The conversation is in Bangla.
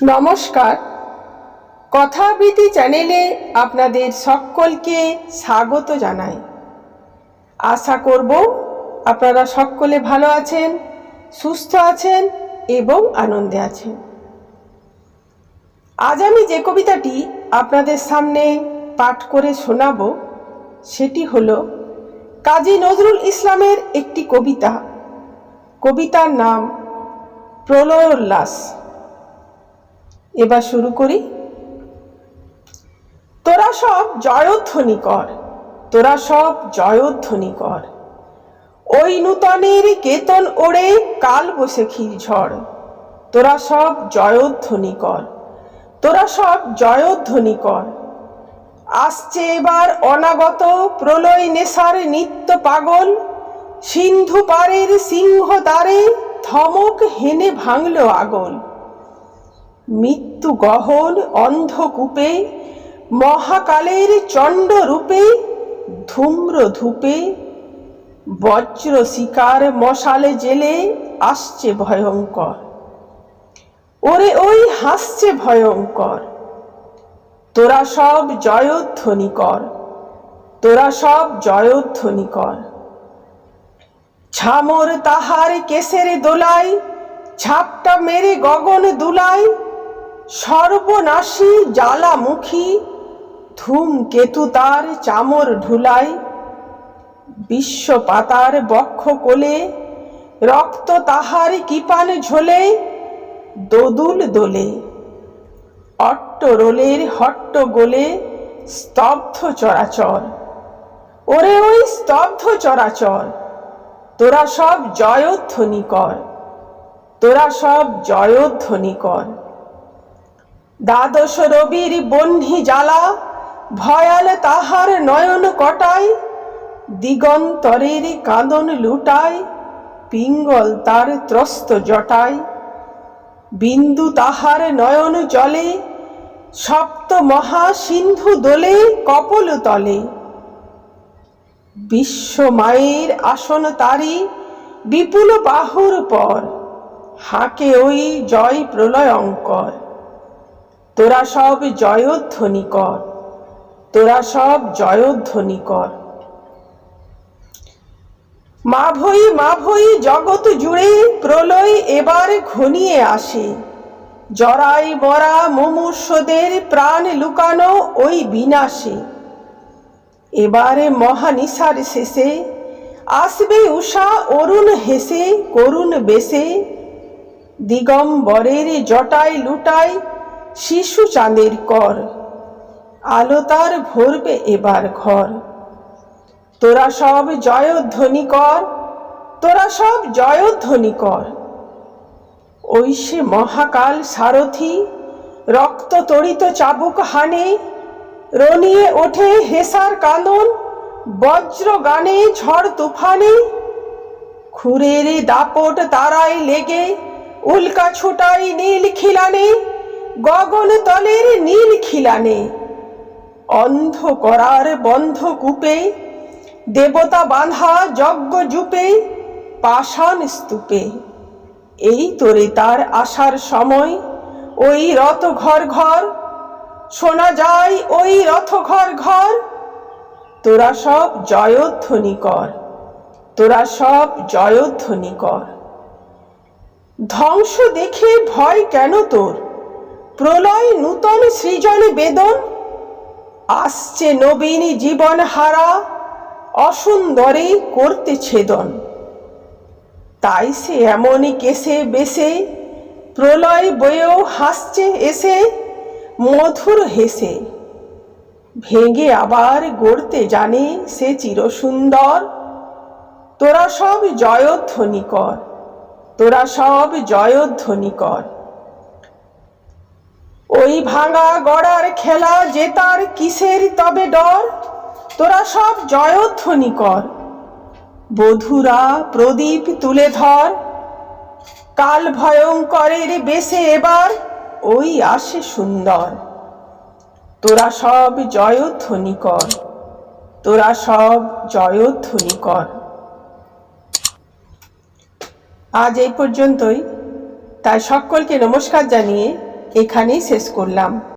নমস্কার। কথাবৃতি চ্যানেলে আপনাদের সকলকে স্বাগত জানাই। আশা করব আপনারা সকলে ভালো আছেন, সুস্থ আছেন এবং আনন্দে আছেন। আজ আমি যে কবিতাটি আপনাদের সামনে পাঠ করে শোনাব, সেটি হল, কাজী নজরুল ইসলামের একটি কবিতা। কবিতার নাম প্রলয়োল্লাস এবার শুরু করি। তোরা সব জয়ধ্বনি কর, তোরা সব জয়ধ্বনি কর। ওই নূতনের কেতন ওড়ে কাল বৈশাখীর ঝড়, তোরা সব জয়ধ্বনি কর, তোরা সব জয়ধ্বনি কর। আসছে এবার অনাগত প্রলয় নেশার নিত্য পাগল, সিন্ধু পারের সিংহ দ্বারে ধমক হেনে ভাঙল আগল। মৃত্যু গহন অন্ধকূপে, মহাকালের চণ্ড রূপে ধূম্র ধূপে বজ্র শিকার মশালে জেলে আসছে ভয়ঙ্কর। ওরে ওই হাসছে ভয়ঙ্কর। তোরা সব জয়ধ্বনি কর তোরা সব জয়ধ্বনি কর ছামর তাহার কেসের দোলায় ছাপটা মেরে গগন দুলায় সর্বনাশী জ্বালামুখী ধূম কেতু তার চামর ঢুলায় বিশ্ব পাতার বক্ষ কোলে রক্ত তাহার কিপান ঝোলে দোদুল দোলে। অট্টরোলের হট্ট গোলে স্তব্ধ চরাচর। ওরে ওই স্তব্ধ চরাচর, তোরা সব জয়ধ্বনি কর তোরা সব জয়ধ্বনি কর দ্বাদশ রবির বহ্নি জ্বালা, ভয়াল তাহার নয়ন কটায় দিগন্তরের কাঁদন লুটায় পিঙ্গল তার ত্রস্ত জটায় বিন্দু তাহার নয়ন জলে সপ্ত মহা সিন্ধু দোলে কপল তলে। বিশ্ব মায়ের আসন তারি, বিপুল বাহুর পর, হাঁকে ওই জয় প্রলয়ঙ্কর। তোরা সব জয়ধ্বনি কর তোরা সব জয়ধ্বনি কর মা ভই মা ভই জগৎ জুড়ে প্রলয় এবার ঘনিয়ে আসে। জরাই মরা মুমূর্ষদের প্রাণ লুকানো ওই বিনাশে। এবারে মহানিশার শেষে আসবে উষা অরুণ হেসে, করুণ বেশে দিগম্বরের জটায় লুটায় শিশু চাঁদের কর। আলো তার ভরবে এবার ঘর। তোরা সব জয়ধ্বনি কর, তোরা সব জয়ধ্বনি কর। সে মহাকাল সারথি, রক্ত তড়িত চাবুক হানে, রনিয়ে ওঠে হেসার কান্দন বজ্র গানে ঝড় তুফানে। খুরের দাপট তারায় লেগে, উল্কা ছুটাই নীল খিলানে। গগন তলের নীল খিলানে অন্ধ করার বন্ধ কূপে দেবতা বাঁধা যজ্ঞ জুপে পাষাণ স্তূপে। এই তোরে তার আসার সময় ওই রথ ঘর ঘর শোনা যায় ওই রথ ঘর ঘর। তোরা সব জয়ধ্বনি কর, তোরা সব জয়ধ্বনি কর। ধ্বংস দেখে ভয় কেন তোর? প্রলয় নূতন সৃজন বেদন, আসছে নবীন জীবন হারা, অসুন্দরে করতে ছেদন। তাই সে এমনই কেসে বেসে, প্রলয় বয়েও হাসছে এসে, মধুর হেসে। ভেঙে আবার গড়তে জানে সে চিরসুন্দর। তোরা সব জয়ধ্বনি কর তোরা সব জয়ধ্বনি কর ভাঙা গড়ার খেলা জেতার কিসের তবে ডর? তোরা সব জয়ধ্বনি কর। বধুরা প্রদীপ তুলে ধর। কাল ভয়ঙ্করের বেশে এবার ওই আসে সুন্দর। তোরা সব জয়ধ্বনি কর। তোরা সব জয়ধ্বনি কর। আজ এই পর্যন্তই। তাই সকলকে নমস্কার জানিয়ে এখানেই শেষ করলাম।